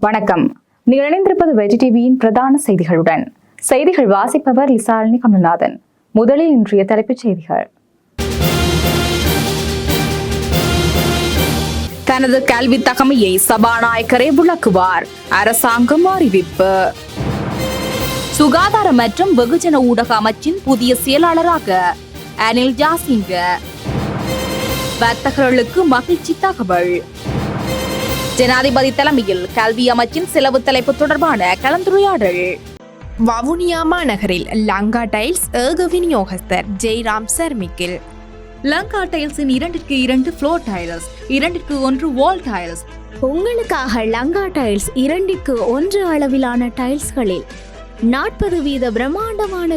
வணக்கம். நீங்கள் இணைந்திருப்பது வெஜி டிவியின் பிரதான செய்திகளுடன். செய்திகள் வாசிப்பவர் லிசாலினி கமல்நாதன் முதலில் இன்றைய தலைப்புச் செய்திகள். தனது கல்வி தகமையை சபாநாயகரே விளக்குவார். அரசாங்கம் அறிவிப்பு. சுகாதார மற்றும் வெகுஜன ஊடக அமைச்சின் புதிய செயலாளராக அனில் ஜாசிங்க. வர்த்தகர்களுக்கு மகிழ்ச்சி தகவல். ஜனாதிபதி தலைமையில் கல்வி அமைச்சின் செலவு தலைப்பு தொடர்பான கலந்துரையாடல். வவுனியா மாநகரில் லங்கா டைல்ஸ் ஏக விநியோகஸ்தர் ஜெய்ராம் சர்மிக்கில். லங்கா டைல்ஸின் இரண்டிற்கு இரண்டு ஃப்ளோர் டைல்ஸ் இரண்டிற்கு ஒன்று வால் டைல்ஸ் உங்களுக்காக லங்கா டைல்ஸ் இரண்டிற்கு ஒன்று அளவிலான டைல்ஸ்களில் நாற்பது வீத பிரம்மாண்டமான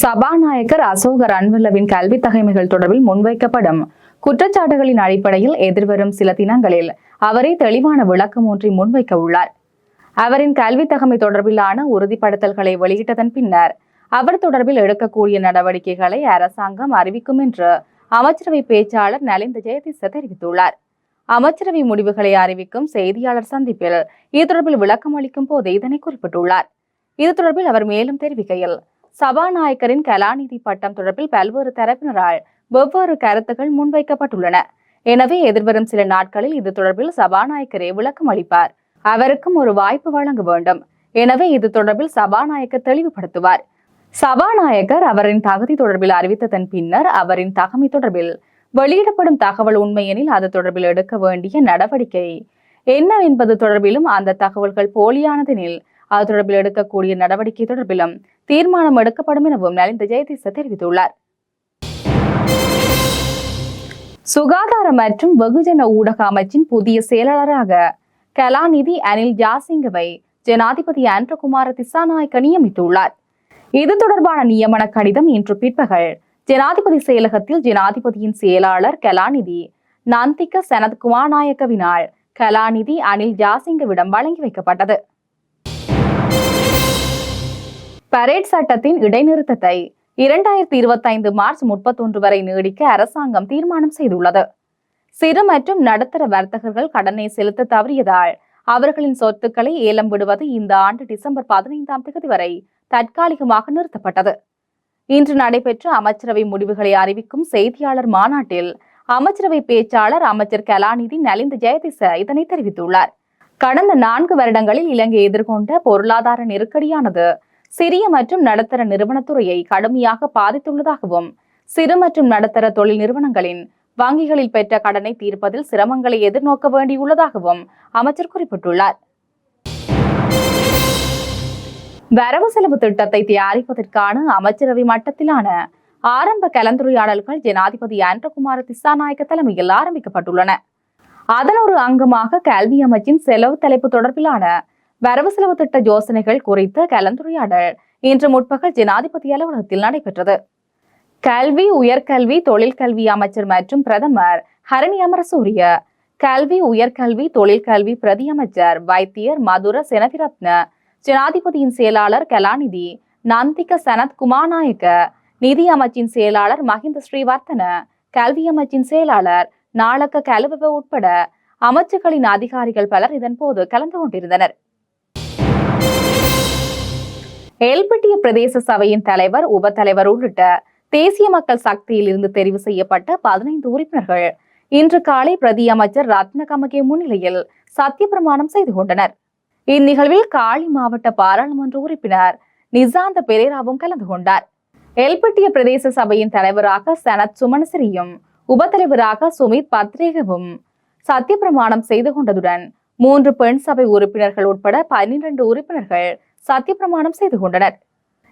சபாநாயகர் அசோக அன்வல்லவின் கல்வி தகைமைகள் தொடர்பில் முன்வைக்கப்படும் குற்றச்சாட்டுகளின் அடிப்படையில் எதிர்வரும் சில தினங்களில் அவரே தெளிவான விளக்கம் ஒன்றை முன்வைக்க உள்ளார். அவரின் கல்வி தகமை தொடர்பிலான உறுதிப்படுத்தல்களை வெளியிட்டதன் பின்னர் அவர் தொடர்பில் எடுக்கக்கூடிய நடவடிக்கைகளை அரசாங்கம் அறிவிக்கும் என்று அமைச்சரவை பேச்சாளர் நலிந்த ஜெயதிச தெரிவித்துள்ளார். அமைச்சரவை முடிவுகளை அறிவிக்கும் செய்தியாளர் சந்திப்பில் இது தொடர்பில் விளக்கம் அளிக்கும் போது இதனை குறிப்பிட்டுள்ளார். இது தொடர்பில் அவர் மேலும் தெரிவிக்கையில் சபாநாயகரின் கலாநிதி பட்டம் தொடர்பில் பல்வேறு தரப்பினரால் வெவ்வேறு கருத்துக்கள் முன்வைக்கப்பட்டுள்ளன. எனவே எதிர்வரும் சில நாட்களில் இது தொடர்பில் சபாநாயகரே விளக்கம் அளிப்பார். அவருக்கும் ஒரு வாய்ப்பு வழங்க வேண்டும். எனவே இது தொடர்பில் சபாநாயகர் தெளிவுபடுத்துவார். சபாநாயகர் அவரின் தகுதி தொடர்பில் அறிவித்ததன் பின்னர் அவரின் தகமை தொடர்பில் வெளியிடப்படும் தகவல் உண்மையெனில் அது தொடர்பில் எடுக்க வேண்டிய நடவடிக்கை என்ன என்பது தொடர்பிலும் அந்த தகவல்கள் போலியானதெனில் அது தொடர்பில் எடுக்கக்கூடிய நடவடிக்கை தொடர்பிலும் தீர்மானம் எடுக்கப்படும் எனவும் நலிந்த ஜெயதீச தெரிவித்துள்ளார். சுகாதார மற்றும் வெகுஜன ஊடக அமைச்சின் புதிய செயலாளராக கலாநிதி அனில் ஜாசிங்கவை ஜனாதிபதி ஆண்ட்ரகுமார திசாநாயக்க நியமித்துள்ளார். இது தொடர்பான நியமன கடிதம் இன்று பிற்பகல் ஜனாதிபதி செயலகத்தில் ஜனாதிபதியின் செயலாளர் கலாநிதி நந்திக்க சனத் நாயக்கவினால் கலாநிதி அனில் ஜாசிங்கவிடம் வழங்கி வைக்கப்பட்டது. பரேட் சட்டத்தின் இடைநிறுத்தத்தை இரண்டாயிரத்தி இருபத்தைந்து மார்ச் முப்பத்தொன்று வரை நீடிக்க அரசாங்கம் தீர்மானம் செய்துள்ளது. சிறு மற்றும் நடுத்தர வர்த்தகர்கள் கடனை செலுத்த தவறியதால் அவர்களின் சொத்துக்களை ஏலம் விடுவது இந்த ஆண்டு டிசம்பர் பதினைந்தாம் தேதி வரை தற்காலிகமாக நிறுத்தப்பட்டது. இன்று நடைபெற்ற அமைச்சரவை முடிவுகளை அறிவிக்கும் செய்தியாளர் மாநாட்டில் அமைச்சரவை பேச்சாளர் அமைச்சர் கலாநிதி நலிந்த ஜெயதிச இதனை தெரிவித்துள்ளார். கடந்த நான்கு வருடங்களில் இலங்கை எதிர்கொண்ட பொருளாதார நெருக்கடியானது சிறிய மற்றும் நடுத்தர நிறுவனத்துறையை கடுமையாக பாதித்துள்ளதாகவும் சிறு மற்றும் நடுத்தர தொழில் நிறுவனங்களின் வங்கிகளில் பெற்ற கடனை தீர்ப்பதில் சிரமங்களை எதிர்நோக்க வேண்டியுள்ளதாகவும் அமைச்சர் குறிப்பிட்டுள்ளார். வரவு செலவு திட்டத்தை தயாரிப்பதற்கான அமைச்சரவை மட்டத்திலான ஆரம்ப கலந்துரையாடல்கள் ஜனாதிபதி ஆண்டகுமார் திசாநாயக்க தலைமையில் ஆரம்பிக்கப்பட்டுள்ளன. அதன் ஒரு அங்கமாக கல்வி அமைச்சின் செலவு தலைப்பு தொடர்பிலான வரவு செலவு திட்ட யோசனைகள் குறித்த கலந்துரையாடல். இன்று முற்பகல் ஜனாதிபதி அலுவலகத்தில் நடைபெற்றது. கல்வி உயர்கல்வி தொழிற்கல்வி அமைச்சர் மற்றும் பிரதமர் ஹரணி அமரசூரிய கல்வி உயர்கல்வி தொழிற்கல்வி பிரதி அமைச்சர் வைத்தியர் மதுர செனவிரத்ன ஜனாதிபதியின் செயலாளர் கலாநிதி நந்திக சனத் குமாநாயக்க நிதி அமைச்சின் செயலாளர் மஹிந்த ஸ்ரீவர்த்தன கல்வி அமைச்சின் செயலாளர் நாளக்க கலுவ உட்பட அமைச்சுகளின் அதிகாரிகள் பலர் இதன்போது கலந்து கொண்டிருந்தனர். எல்பட்டிய பிரதேச சபையின் தலைவர் உபத்தலைவர் உள்ளிட்ட தேசிய மக்கள் சக்தியில் இருந்து தெரிவு செய்யப்பட்ட பதினைந்து உறுப்பினர்கள் இன்று காலை பிரதி அமைச்சர் ரத்னகமகே முன்னிலையில் சத்திய பிரமாணம் செய்து கொண்டனர். இந்நிகழ்வில் காளி மாவட்ட பாராளுமன்ற உறுப்பினர் நிசாந்த பெரேராவும் கலந்து கொண்டார். எல்பட்டிய பிரதேச சபையின் தலைவராக சனத் சுமனசிரியும் உபத்தலைவராக சுமித் பத்ரேகவும் சத்திய பிரமாணம் செய்து கொண்டதுடன் மூன்று பெண் சபை உறுப்பினர்கள் உட்பட பன்னிரண்டு உறுப்பினர்கள் சத்திய பிரமாணம் செய்து கொண்டனர்.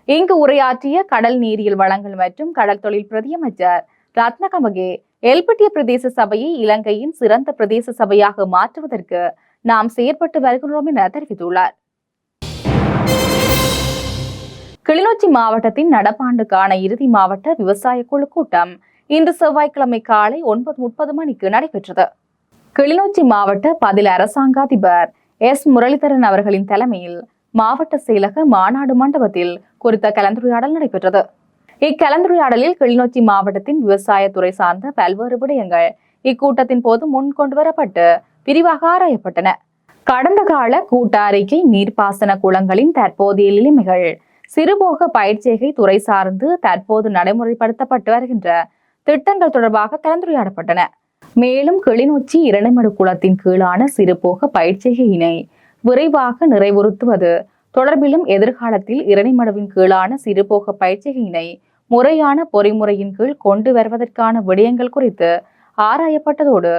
இங்கு உரையாற்றிய கடல் நீரியல் வளங்கள் மற்றும் கடல் தொழில் பிரதியமைச்சர் ரத்னகமகே எல்பட்டிய பிரதேச சபையை இலங்கையின் சிறந்த பிரதேச சபையாக மாற்றுவதற்கு நாம் செயற்பட்டு வருகிறோம் என தெரிவித்துள்ளார். கிளிநொச்சி மாவட்டத்தின் நடப்பாண்டுக்கான இறுதி மாவட்ட விவசாய குழு கூட்டம் இன்று செவ்வாய்க்கிழமை காலை ஒன்பது முப்பது மணிக்கு நடைபெற்றது. கிளிநொச்சி மாவட்ட பதில் அரசாங்காதிபர் எஸ். முரளிதரன் அவர்களின் தலைமையில் மாவட்ட செயலக மாநாடு மண்டபத்தில் குறித்த கலந்துரையாடல் நடைபெற்றது. இக்கலந்துரையாடலில் கிளிநொச்சி மாவட்டத்தின் விவசாயத்துறை சார்ந்த பல்வேறு விடயங்கள் இக்கூட்டத்தின் போது முன் கொண்டு வரப்பட்டு விரிவாக ஆராயப்பட்டன. கடந்த கால கூட்ட அறிக்கை நீர்ப்பாசன குளங்களின் தற்போதைய நிலைமைகள் சிறுபோக பயிற்சிகை துறை சார்ந்து தற்போது நடைமுறைப்படுத்தப்பட்டு வருகின்ற திட்டங்கள் தொடர்பாக கலந்துரையாடப்பட்டன. மேலும் கிளிநொச்சி இரணைமடு குளத்தின் கீழான சிறுபோக பயிற்சிகையினை விரைவாக நிறைவுறுத்துவது. தொடர்பிலும் எதிர்காலத்தில் இரணிமடுவின் கீழான சிறுபோக பயிற்சிகையினை முறையான பொறிமுறையின் கீழ் கொண்டு வருவதற்கான விடயங்கள் குறித்து ஆராயப்பட்டதோடு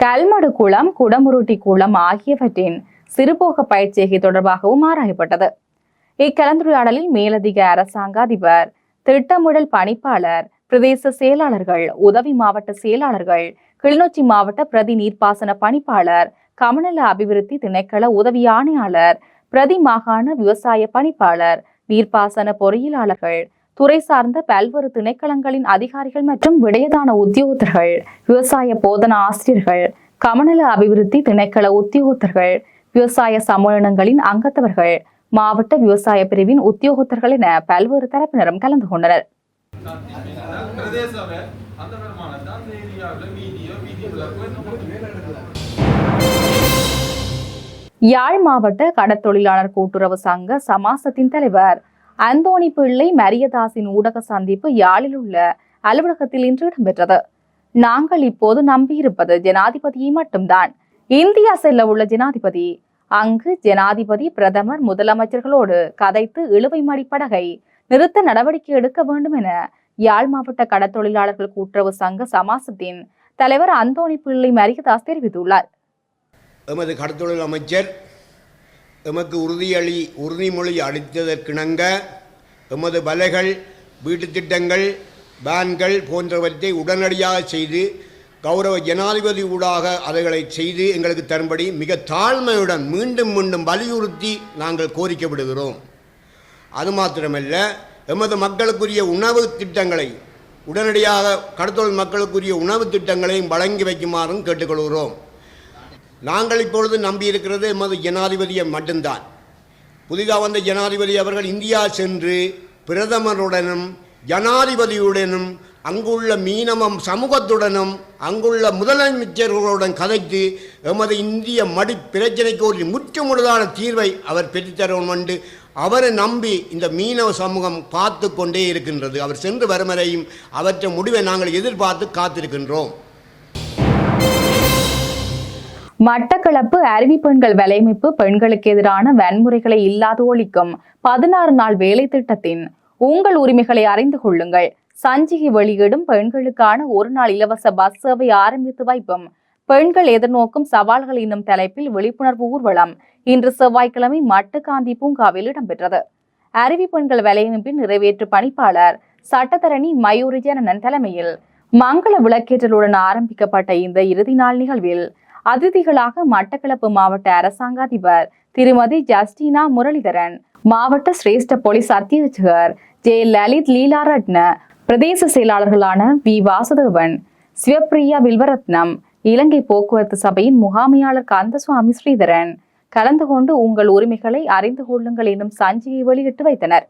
கல்மடு குளம் குடமுருட்டி குளம் ஆகியவற்றின் சிறுபோக பயிற்சிகை தொடர்பாகவும் ஆராயப்பட்டது. இக்கலந்துரையாடலில் மேலதிக அரசாங்க அதிபர் திட்டமிடல் பணிப்பாளர் பிரதேச செயலாளர்கள் உதவி மாவட்ட செயலாளர்கள் கிளிநொச்சி மாவட்ட பிரதி நீர்ப்பாசன பணிப்பாளர் கமநல அபிவிருத்தி திணைக்கள உதவி ஆணையாளர் பிரதி மாகாண விவசாய பணிப்பாளர் நீர்ப்பாசன பொறியியலாளர்கள் துறை சார்ந்த பல்வேறு திணைக்களங்களின் அதிகாரிகள் மற்றும் விடயதான உத்தியோகத்தர்கள் விவசாய போதனா ஆசிரியர்கள் கமநல அபிவிருத்தி திணைக்கள உத்தியோகத்தர்கள் விவசாய சம்மேளனங்களின் அங்கத்தவர்கள் மாவட்ட விவசாய பிரிவின் உத்தியோகத்தர்கள் என பல்வேறு தரப்பினரும் கலந்து கொண்டனர். யாழ் மாவட்ட கடற்தொழிலாளர் கூட்டுறவு சங்க சமாசத்தின் தலைவர் அந்தோணி பிள்ளை மரியதாசின் ஊடக சந்திப்பு யாழில் உள்ள அலுவலகத்தில் இன்று இடம்பெற்றது. நாங்கள் இப்போது நம்பியிருப்பது ஜனாதிபதியை மட்டும்தான். இந்தியா செல்ல உள்ள ஜனாதிபதி. அங்கு ஜனாதிபதி பிரதமர் முதலமைச்சர்களோடு கதைத்து இழுவை மடிப்படகை நிறுத்த நடவடிக்கை எடுக்க வேண்டும் என யாழ் மாவட்ட கடற்தொழிலாளர்கள் கூட்டுறவு சங்க சமாசத்தின் தலைவர் அந்தோணி பிள்ளை மரியதாஸ் தெரிவித்துள்ளார். எமது கடத்தொழில் அமைச்சர் எமக்கு உறுதியளி உறுதிமொழி அளித்ததற்கிணங்க எமது வலைகள் வீட்டுத் திட்டங்கள் பேன்கள் போன்றவற்றை உடனடியாக செய்து கௌரவ ஜனாதிபதி ஊடாக அதைகளை செய்து எங்களுக்கு தரும்படி மிக தாழ்மையுடன் மீண்டும் மீண்டும் வலியுறுத்தி நாங்கள் கோரிக்கை விடுகிறோம். அது மாத்திரமல்ல எமது மக்களுக்குரிய உணவு திட்டங்களை உடனடியாக கடத்தொழில் மக்களுக்குரிய உணவு திட்டங்களையும் வழங்கி வைக்குமாறும் கேட்டுக்கொள்கிறோம். நாங்கள் இப்பொழுது நம்பியிருக்கிறது எமது ஜனாதிபதியை மட்டும்தான். புதிதாக வந்த ஜனாதிபதி அவர்கள் இந்தியா சென்று பிரதமருடனும் ஜனாதிபதியுடனும் அங்குள்ள மீனவம் சமூகத்துடனும் அங்குள்ள முதலமைச்சர்களுடன் கதைத்து எமது இந்திய மடி பிரச்சனைக்கு ஒரு முற்றுமுழுதான தீர்வை அவர் பெற்றுத்தரும் என்று அவரை நம்பி இந்த மீனவ சமூகம் பார்த்து கொண்டே இருக்கின்றது. அவர் சென்று வரும் வரையும் அவற்றை முடிவை நாங்கள் எதிர்பார்த்து காத்திருக்கின்றோம். மட்டக்களப்பு அருவி பெண்கள் வலையமைப்பு பெண்களுக்கு எதிரான வன்முறைகளை இல்லாது ஒழிக்கும் பதினாறு நாள் வேலை திட்டத்தின் உங்கள் உரிமைகளை அறிந்து கொள்ளுங்கள். சஞ்சிகை வெளியிடும் பெண்களுக்கான ஒரு நாள் இலவச பஸ் சேவை ஆரம்பித்து வைப்பும். பெண்கள் எதிர்நோக்கும் சவால்கள் என்னும் தலைப்பில் விழிப்புணர்வு ஊர்வலம் இன்று செவ்வாய்க்கிழமை மட்டுக்காந்தி பூங்காவில் இடம்பெற்றது. அருவி பெண்கள் வலையமைப்பின் நிறைவேற்று பணிப்பாளர் சட்டத்தரணி மயூரி ஜனனன் தலைமையில் மங்கள விளக்கேற்றலுடன் ஆரம்பிக்கப்பட்ட இந்த இறுதி நாள் நிகழ்வில் அதிதிகளாக மட்டக்களப்பு மாவட்ட அரசாங்க அதிபர் திருமதி ஜஸ்டினா முரளிதரன் மாவட்ட சிரேஷ்ட போலீஸ் அத்தியட்சகர் ஜே. லலித் லீலாரட்ன பிரதேச செயலாளர்களான வி வாசுதேவன் சிவப்பிரியா வில்வரத்னம் இலங்கை போக்குவரத்து சபையின் முகாமையாளர் கந்தசுவாமி ஸ்ரீதரன் கலந்து கொண்டு உங்கள் உரிமைகளை அறிந்து கொள்ளுங்கள் எனும் சஞ்சியை வெளியிட்டு வைத்தனர்.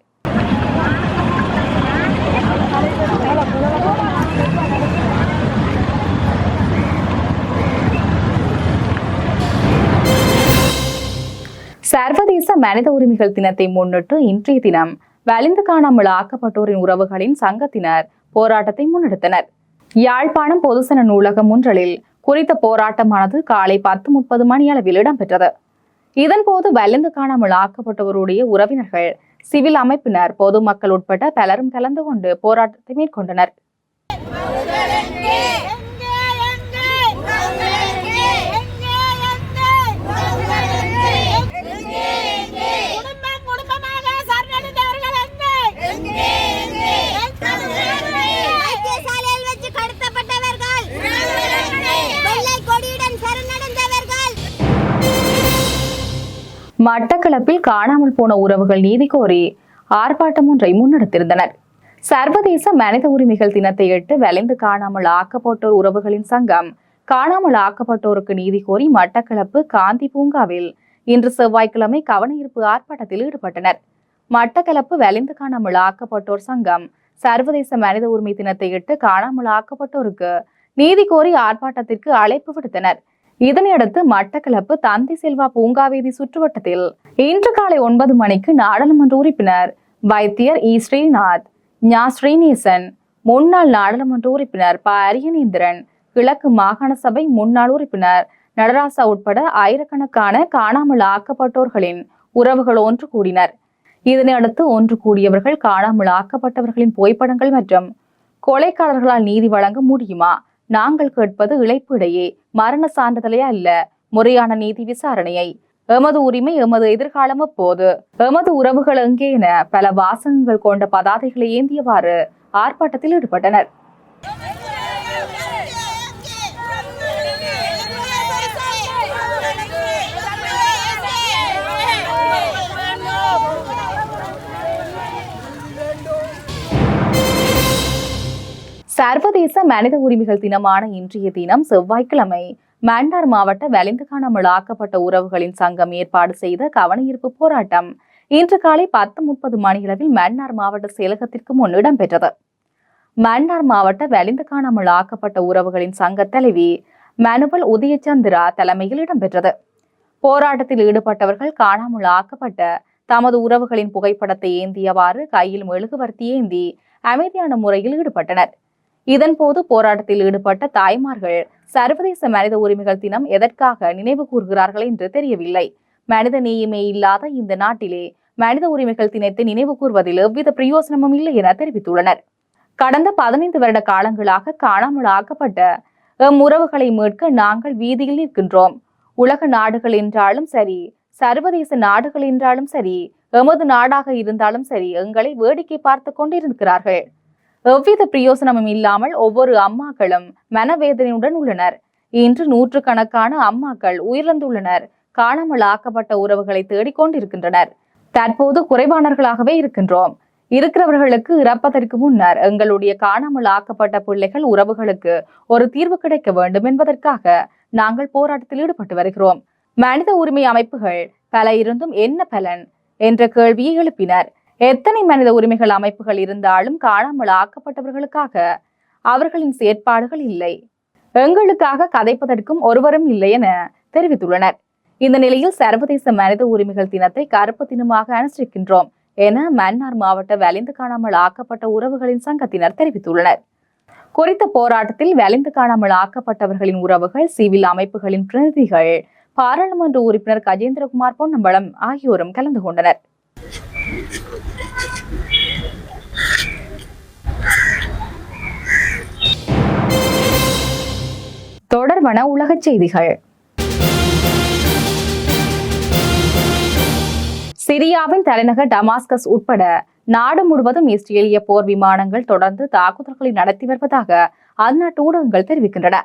சர்வதேச மனித உரிமைகள் தினத்தை முன்னிட்டு இன்றைய தினம் வலிந்து காணாமல் ஆக்கப்பட்டோரின் உறவுகளின் சங்கத்தினர் போராட்டத்தை முன்னெடுத்தனர். யாழ்ப்பாணம் பொதுசன நூலகம் ஒன்றலில் குறித்த போராட்டமானது காலை பத்து முப்பது மணி அளவில் இடம்பெற்றது இதன்போது வலிந்து காணாமல் ஆக்கப்பட்டவருடைய உறவினர்கள் சிவில் அமைப்பினர் பொதுமக்கள் உட்பட்ட பலரும் கலந்து கொண்டு போராட்டத்தை மேற்கொண்டனர். மட்டக்களப்பில் காணாமல் போன உறவுகள் நீதி கோரி ஆர்ப்பாட்டம் ஒன்றை முன்னெடுத்திருந்தனர். சர்வதேச மனித உரிமைகள் தினத்தையிட்டு வலிந்து காணாமல் ஆக்கப்பட்டோர் உறவுகளின் சங்கம் காணாமல் ஆக்கப்பட்டோருக்கு நீதி கோரி மட்டக்களப்பு காந்தி பூங்காவில் இன்று செவ்வாய்க்கிழமை கவனஈர்ப்பு ஆர்ப்பாட்டத்தில் ஈடுபட்டனர். மட்டக்களப்பு வலிந்து காணாமல் ஆக்கப்பட்டோர் சங்கம் சர்வதேச மனித உரிமை தினத்தையிட்டு காணாமல் ஆக்கப்பட்டோருக்கு நீதி கோரி ஆர்ப்பாட்டத்திற்கு அழைப்பு விடுத்தனர். இதனையடுத்து மட்டக்களப்பு தந்தி செல்வா பூங்காவேதி சுற்றுவட்டத்தில் இன்று காலை ஒன்பது மணிக்கு நாடாளுமன்ற உறுப்பினர் வைத்தியர் இ ஸ்ரீநாத் ஞா ஸ்ரீநேசன் முன்னாள் நாடாளுமன்ற உறுப்பினர் ப அரியநேந்திரன் கிழக்கு மாகாண சபை முன்னாள் உறுப்பினர் நடராசா உட்பட ஆயிரக்கணக்கான காணாமல் ஆக்கப்பட்டோர்களின் உறவுகள் ஒன்று கூடினர். இதனையடுத்து ஒன்று கூடியவர்கள் காணாமல் ஆக்கப்பட்டவர்களின் புகைப்படங்கள் மற்றும் கொலைக்காரர்களால் நீதி வழங்க முடியுமா? நாங்கள் கேட்பது இழைப்பிடையே மரண சான்றிதழே அல்ல முறையான நீதி விசாரணையை. எமது உரிமை எமது எதிர்காலம் போது எமது உறவுகள் எங்கே என பல வாசகங்கள் கொண்ட பதாதைகளை ஏந்தியவாறு ஆர்ப்பாட்டத்தில் ஈடுபட்டனர். சர்வதேச மனித உரிமைகள் தினமான இன்றைய தினம் செவ்வாய்க்கிழமை மாண்டார் மாவட்ட வலிந்துகாணாமல் ஆக்கப்பட்ட உறவுகளின் சங்கம் ஏற்பாடு செய்த கவனஈர்ப்பு போராட்டம் இன்று காலை பத்து முப்பது மணியளவில் மன்னார் மாவட்ட செயலகத்திற்கு முன் இடம்பெற்றது. மன்னார் மாவட்ட வலிந்து காணாமல் ஆக்கப்பட்ட உறவுகளின் சங்க தலைவி மனுவல் உதயச்சந்திரா தலைமையில் இடம்பெற்றது. போராட்டத்தில் ஈடுபட்டவர்கள் காணாமல் ஆக்கப்பட்ட தமது உறவுகளின் புகைப்படத்தை ஏந்தியவாறு கையில் மெழுகுவர்த்தி ஏந்தி அமைதியான முறையில் ஈடுபட்டனர். இதன்போது போராட்டத்தில் ஈடுபட்ட தாய்மார்கள் சர்வதேச மனித உரிமைகள் தினம் எதற்காக நினைவு கூறுகிறார்கள் என்று தெரியவில்லை. மனித நேயமே இல்லாத இந்த நாட்டிலே மனித உரிமைகள் தினத்தை நினைவு கூர்வதில் எவ்வித பிரயோசனமும் இல்லை என தெரிவித்துள்ளனர். கடந்த பதினைந்து வருட காலங்களாக காணாமல் ஆக்கப்பட்ட எம் உறவுகளை மீட்க நாங்கள் வீதியில் நிற்கின்றோம். உலக நாடுகள் என்றாலும் சரி சர்வதேச நாடுகள் என்றாலும் சரி எமது நாடாக இருந்தாலும் சரி எங்களை வேடிக்கை பார்த்து கொண்டிருக்கிறார்கள். எவ்வித பிரயோசனமும் இல்லாமல் ஒவ்வொரு அம்மாக்களும் மனவேதனையுடன் உள்ளனர். இன்று நூற்றுக்கணக்கான அம்மாக்கள் உயிரிழந்துள்ளனர். காணாமல் ஆக்கப்பட்ட உறவுகளை தேடிக்கொண்டிருக்கின்றனர். தற்போது குறைவானவர்களாகவே இருக்கின்றோம். இருக்கிறவர்களுக்கு இறப்பதற்கு முன்னர் எங்களுடைய காணாமல் ஆக்கப்பட்ட பிள்ளைகள் உறவுகளுக்கு ஒரு தீர்வு கிடைக்க வேண்டும் என்பதற்காக நாங்கள் போராட்டத்தில் ஈடுபட்டு வருகிறோம். மனித உரிமை அமைப்புகள் பல இருந்தும் என்ன பலன்? என்ற கேள்வியை எழுப்பினர். எத்தனை மனித உரிமைகள் அமைப்புகள் இருந்தாலும் காணாமல் ஆக்கப்பட்டவர்களுக்காக அவர்களின் செயற்பாடுகள் இல்லை. எங்களுக்காக கதைப்பதற்கும் ஒருவரும் இல்லை என தெரிவித்துள்ளனர். இந்த நிலையில் சர்வதேச மனித உரிமைகள் தினத்தை கருப்பு தினமாக அனுசரிக்கின்றோம் என மன்னார் மாவட்ட வலிந்து காணாமல் ஆக்கப்பட்ட உறவுகளின் சங்கத்தினர் தெரிவித்துள்ளனர். குறித்த போராட்டத்தில் வலிந்து காணாமல் ஆக்கப்பட்டவர்களின் உறவுகள் சிவில் அமைப்புகளின் பிரதிநிதிகள் பாராளுமன்ற உறுப்பினர் கஜேந்திரகுமார் பொன்னம்பலம் ஆகியோரும் கலந்து கொண்டனர். தொடர்பான உலகச் செய்திகள். சிரியாவின் தலைநகர் டமாஸ்கஸ் உட்பட நாடு முழுவதும் இஸ்ரேலிய போர் விமானங்கள் தொடர்ந்து தாக்குதல்களை நடத்தி வருவதாக அந்நாட்டு ஊடகங்கள் தெரிவிக்கின்றன.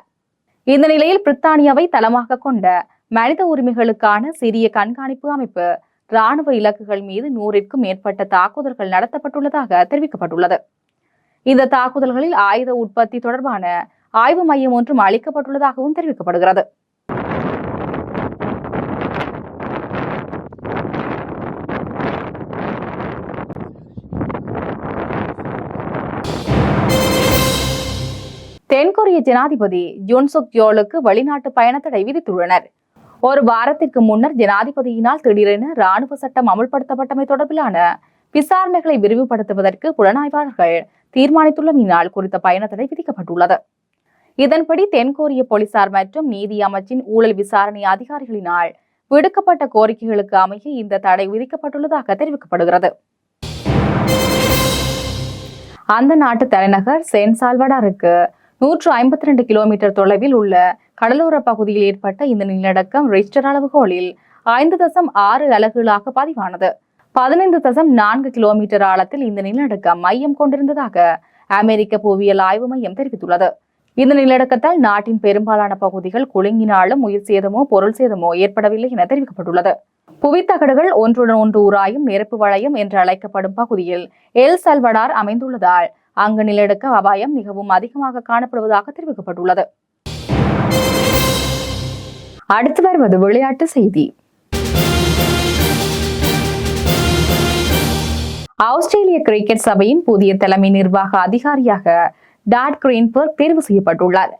இந்த நிலையில் பிரித்தானியாவை தளமாக கொண்ட மனித உரிமைகளுக்கான சிறிய கண்காணிப்பு அமைப்பு ராணுவ இலக்குகள் மீது நூறிற்கும் மேற்பட்ட தாக்குதல்கள் நடத்தப்பட்டுள்ளதாக தெரிவிக்கப்பட்டுள்ளது. இந்த தாக்குதல்களில் ஆயுத உற்பத்தி தொடர்பான ஆய்வு மையம் ஒன்றும் அளிக்கப்பட்டுள்ளதாகவும் தெரிவிக்கப்படுகிறது. தென்கொரிய ஜனாதிபதி யுன்சுக் யோலுக்கு வெளிநாட்டு பயணத்தடை விதித்துள்ளனர். ஒரு வாரத்திற்கு முன்னர் ஜனாதிபதியினால் திடீரென ராணுவ சட்டம் அமுல்படுத்தப்பட்டமை தொடர்பிலான விசாரணைகளை விரிவுபடுத்துவதற்கு புலனாய்வாளர்கள் தீர்மானித்துள்ளமையினால் குறித்த பயணத்தடை விதிக்கப்பட்டுள்ளது. இதன்படி தென்கொரிய போலீசார் மற்றும் நீதி அமைச்சின் ஊழல் விசாரணை அதிகாரிகளினால் விடுக்கப்பட்ட கோரிக்கைகளுக்கு அமைய இந்த தடை விதிக்கப்பட்டுள்ளதாக தெரிவிக்கப்படுகிறது. அந்த நாட்டு தலைநகர் சென் சால்வடாருக்கு நூற்று ஐம்பத்தி ரெண்டு கிலோமீட்டர் தொலைவில் உள்ள கடலோர பகுதியில் ஏற்பட்ட இந்த நிலநடுக்கம் ரிஸ்டர் அளவுகோலில் ஐந்து தசம் ஆறு அலகுகளாக பதிவானது. பதினைந்து தசம் நான்கு கிலோமீட்டர் ஆழத்தில் இந்த நிலநடுக்கம் மையம் கொண்டிருந்ததாக அமெரிக்க புவியியல் ஆய்வு மையம் தெரிவித்துள்ளது. இந்த நிலநடுக்கத்தால் நாட்டின் பெரும்பாலான பகுதிகள் குலுங்கினாலும் உயிர் சேதமோ பொருள் சேதமோ ஏற்படவில்லை என தெரிவிக்கப்பட்டுள்ளது. புவித்தகடுகள் ஒன்றுடன் ஒன்று உராயும் நெருப்பு வளையம் என்று அழைக்கப்படும் பகுதியில் எல் சல்வடார் அமைந்துள்ளதால் அங்கு நிலநடுக்க அபாயம் மிகவும் அதிகமாக காணப்படுவதாக தெரிவிக்கப்பட்டுள்ளது. அடுத்து வருவது விளையாட்டு செய்தி. ஆஸ்திரேலிய கிரிக்கெட் சபையின் புதிய தலைமை நிர்வாக அதிகாரியாக டாட் கிரீன்பர்க் தேர்வு செய்யப்பட்டுள்ளார்.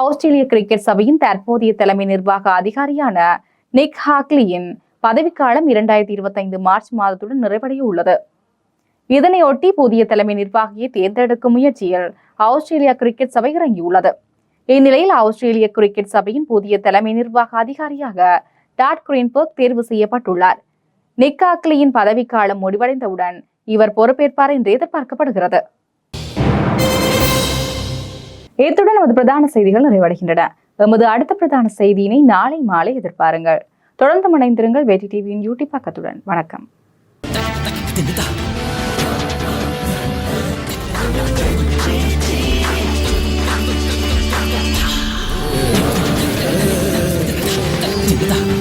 ஆஸ்திரேலிய கிரிக்கெட் சபையின் தற்போதைய தலைமை நிர்வாக அதிகாரியான நிக் ஹாக்லியின் பதவிக்காலம் இரண்டாயிரத்தி இருபத்தைந்து மார்ச் மாதத்துடன் நிறைவடைய உள்ளது இதனையொட்டி புதிய தலைமை நிர்வாகியை தேர்ந்தெடுக்கும் முயற்சியில் ஆஸ்திரேலியா கிரிக்கெட் சபை இறங்கியுள்ளது. இந்நிலையில் ஆஸ்திரேலிய கிரிக்கெட் சபையின் புதிய தலைமை நிர்வாக அதிகாரியாக டாட் கிரீன்பர்க் தேர்வு செய்யப்பட்டுள்ளார். நிக் ஹாக்லியின் பதவிக்காலம் முடிவடைந்தவுடன் இவர் பொறுப்பேற்பார் என்று எதிர்பார்க்கப்படுகிறது. இத்துடன் நமது பிரதான செய்திகள் நிறைவடைகின்றன. எமது அடுத்த பிரதான செய்தியினை நாளை மாலை எதிர்பாருங்கள். தொடர்ந்து இணைந்திருங்கள். வெற்றி டிவியின் யூடியூப் பக்கத்துடன். வணக்கம். 别打